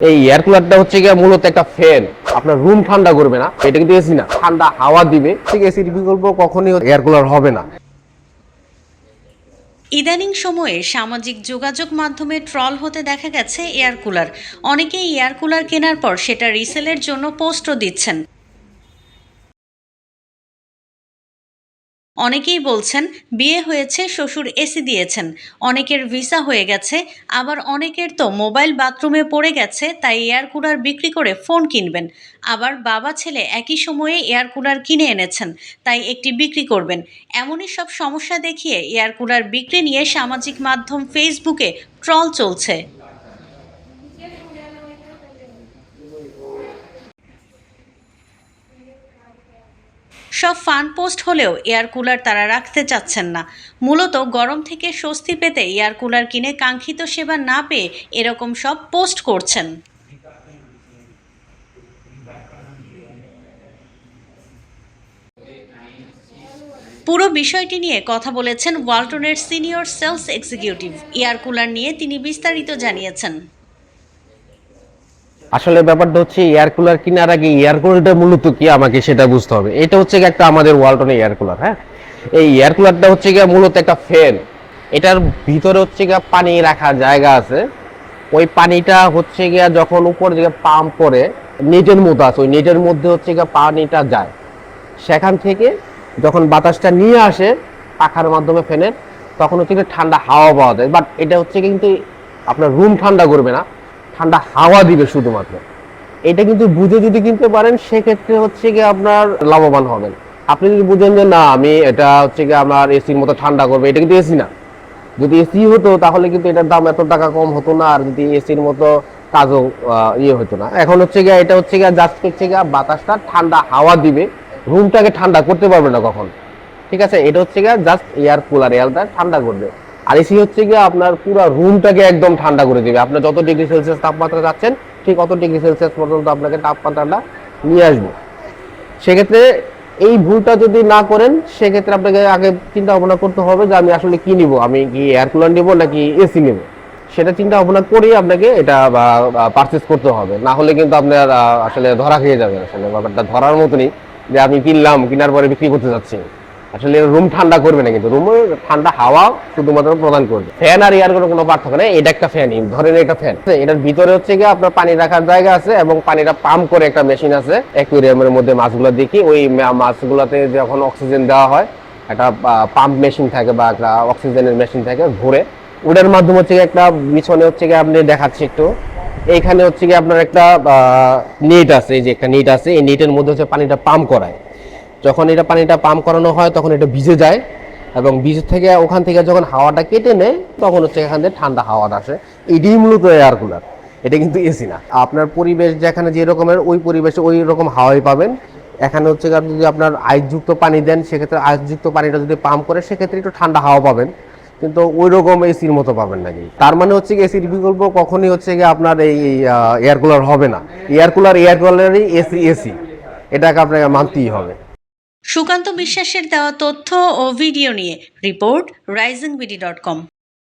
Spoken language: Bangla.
এই এয়ার কুলারটা হচ্ছে গিয়ে মূলত একটা ফ্যান আপনার রুম ঠান্ডা করবে না, এটা কিন্তু এসি না। ঠান্ডা হাওয়া দিবে। ঠিক এসির বিকল্প কখনই এয়ার কুলার হবে না। ইদানিং সময়ে সামাজিক যোগাযোগ মাধ্যমে ট্রল হতে দেখা গেছে এয়ার কুলার অনেকেই এয়ার কুলার কেনার পর সেটা রিসেলের জন্য পোস্টও দিচ্ছেন। অনেকেই বলছেন, বিয়ে হয়েছে, শ্বশুর এসি দিয়েছেন। অনেকের ভিসা হয়ে গেছে, আবার অনেকের তো মোবাইল বাথরুমে পড়ে গেছে, তাই এয়ার কুলার বিক্রি করে ফোন কিনবেন। আবার বাবা ছেলে একই সময়ে এয়ার কুলার কিনে এনেছেন, তাই একটি বিক্রি করবেন। এমনই সব সমস্যা দেখিয়ে এয়ার কুলার বিক্রি নিয়ে সামাজিক মাধ্যম ফেসবুকে ট্রল চলছে। সব ফান পোস্ট হলেও এয়ার কুলার তারা রাখতে চাচ্ছেন না। মূলত গরম থেকে স্বস্তি পেতে এয়ার কুলার কিনে কাঙ্ক্ষিত সেবা না পেয়ে এরকম সব পোস্ট করছেন। পুরো বিষয়টি নিয়ে কথা বলেছেন ওয়ালটনের senior sales executive. Air cooler নিয়ে তিনি বিস্তারিত জানিয়েছেন। আসলে ব্যাপারটা হচ্ছে এয়ার কুলার কেনার আগে এয়ার কুলারটা মূলত কি আমাকে সেটা বুঝতে হবে। এটা হচ্ছে একটা আমাদের ওয়ালটনের এয়ার কুলার হ্যাঁ? এই এয়ার কুলারটা হচ্ছে গিয়ে মূলত একটা ফ্যান এটার ভিতরে হচ্ছে গিয়ে পানি রাখার জায়গা আছে। ওই পানিটা হচ্ছে গিয়া যখন উপর দিকে পাম্প করে, নেটের মতো আছে, ওই নেটের মধ্যে হচ্ছে গিয়ে পানিটা যায়। সেখান থেকে যখন বাতাসটা নিয়ে আসে পাখার মাধ্যমে ফ্যানের তখন হচ্ছে ঠান্ডা হাওয়া পাওয়া যায়। বাট এটা হচ্ছে কিন্তু আপনার রুম ঠান্ডা করবে না। ঠান্ডা হাওয়া দিবে শুধুমাত্র। এটা কিন্তু বুঝে যদি কিনতে পারেন, সেক্ষেত্রে হচ্ছে গিয়ে আপনার লাভবান হবেন। আপনি যদি বুঝেন যে, না, আমি এটা হচ্ছে গিয়ে আমার এসির মতো ঠান্ডা করবে। এটা কিন্তু এসি না। যদি এসি হতো, তাহলে কিন্তু এটার দাম এত টাকা কম হতো না, আর যদি এসির মতো কাজও ইয়ে হতো না। এখন হচ্ছে গিয়ে এটা হচ্ছে গিয়ে জাস্ট হচ্ছে গিয়ে বাতাসটা ঠান্ডা হাওয়া দিবে। রুমটাকে ঠান্ডা করতে পারবে না কখন। ঠিক আছে? এটা হচ্ছে গিয়ে জাস্ট এয়ার কুলার এয়ারটা ঠান্ডা করবে। আর এসি হচ্ছে গিয়ে আপনার পুরো রুমটাকে একদম ঠান্ডা করে দিবে। আপনার যত ডিগ্রি সেলসিয়াস তাপমাত্রা যাচ্ছেন, ঠিক অত ডিগ্রি সেলসিয়াস পর্যন্ত আপনাকে তাপমাত্রাটা নিয়ে আসবে। সেক্ষেত্রে এই ভুলটা যদি না করেন, সেক্ষেত্রে আপনাকে আগে চিন্তা ভাবনা করতে হবে যে আমি আসলে কি নিব? আমি কি এয়ার কুলার নিব নাকি এসি নিব? সেটা চিন্তা ভাবনা করেই আপনাকে এটা পারচেস করতে হবে। না হলে কিন্তু আপনার আসলে ধরা খেয়ে যাবে আসলে ব্যাপারটা ধরার মতনই যে আমি কিনলাম, কেনার পরে বিক্রি করতে যাচ্ছি। আসলে রুম ঠান্ডা করবে না কিন্তু। রুমে ঠান্ডা হাওয়া শুধুমাত্র প্রদান করবে। ফ্যান আর এয়ার কোনো পার্থক্য নেই, এটা একটা ফ্যান ধরেন এটা ফ্যান এটার ভিতরে হচ্ছে গিয়ে আপনার পানি রাখার জায়গা আছে এবং পানিটা পাম্প করে একটা মেশিন আছে অ্যাকুয়ারিয়ামের মধ্যে মাছগুলো দেখি, ওই মাছগুলোতে যখন অক্সিজেন দেওয়া হয়, একটা পাম্প মেশিন থাকে বা একটা অক্সিজেনের মেশিন থাকে ঘুরে। ওটার মাধ্যমে হচ্ছে একটা, পিছনে হচ্ছে গিয়ে আপনি দেখাচ্ছি একটু। এইখানে হচ্ছে গিয়ে আপনার একটা নেট আছে, এই যে একটা নেট আছে, এই নেটের মধ্যে হচ্ছে পানিটা পাম্প করায়। যখন এটা পানিটা পাম্প করানো হয়, তখন এটা ভিজে যায় এবং বীজ থেকে ওখান থেকে যখন হাওয়াটা কেটে নেয়, তখন হচ্ছে এখান থেকে ঠান্ডা হাওয়াটা আসে। এটাই মূলত এয়ার কুলার এটা কিন্তু এসি না। আপনার পরিবেশ যেখানে যে রকমের, ওই পরিবেশে ওই রকম হাওয়াই পাবেন। এখানে হচ্ছে আপনি যদি আপনার আইসযুক্ত পানি দেন, সেক্ষেত্রে আইসযুক্ত পানিটা যদি পাম্প করে, সেক্ষেত্রে একটু ঠান্ডা হাওয়া পাবেন। কিন্তু ওই রকম এসির মতো পাবেন নাকি তার মানে হচ্ছে কি এসির বিকল্প কখনই হচ্ছে গিয়ে আপনার এই এয়ার কুলার হবে না। এয়ার কুলার এয়ার কুলারই এসি এসি এটাকে আপনাকে মানতেই হবে। সুকান্ত বিশ্বাসের দেওয়া তথ্য ও ভিডিও নিয়ে report Rising BD dot com.